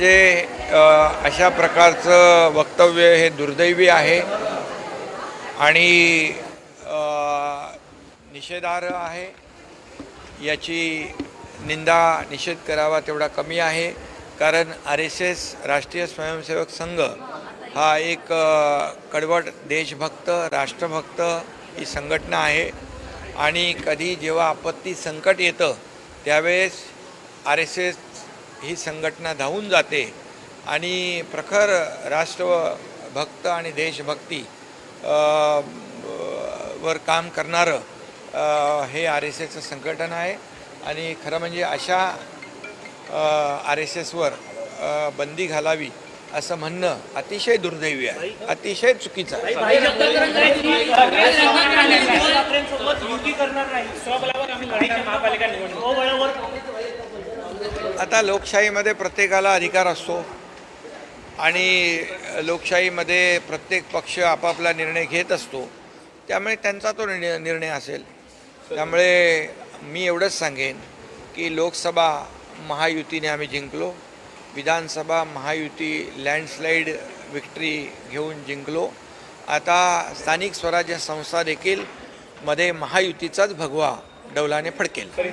म्हणजे अशा प्रकारचं वक्तव्य हे दुर्दैवी आहे. आणि निषेधार्ह आहे. याची निंदा निषेध करावा तेवढा कमी आहे. कारण आर एस एस राष्ट्रीय स्वयंसेवक संघ हा एक कडवट देशभक्त राष्ट्रभक्त ही संघटना आहे. आणि कधी जेव्हा आपत्ती संकट येतं त्यावेळेस आर एस एस ही संघटना धावून जाते आणि प्रखर राष्ट्रभक्त आणि देशभक्ती वर काम करणारं हे आर एस एसचं संघटन आहे. आणि खरं म्हणजे अशा आर एस एसवर बंदी घालावी असं म्हणणं अतिशय दुर्दैवी आहे. अतिशय चुकीचं आहे. आता लोकशाहीमध्ये प्रत्येकाला अधिकार असतो. आणि लोकशाहीमध्ये प्रत्येक पक्ष आपापला निर्णय घेत असतो. त्यामुळे त्यांचा तो निर्णय निर्णय असेल. त्यामुळे मी एवढंच सांगेन की लोकसभा महायुतीने आम्ही जिंकलो. विधानसभा महायुती लँडस्लाईड विक्ट्री घेऊन जिंकलो. आता स्थानिक स्वराज्य संस्था देखील मध्ये महायुतीचाच भगवा डौलाने फडकेल.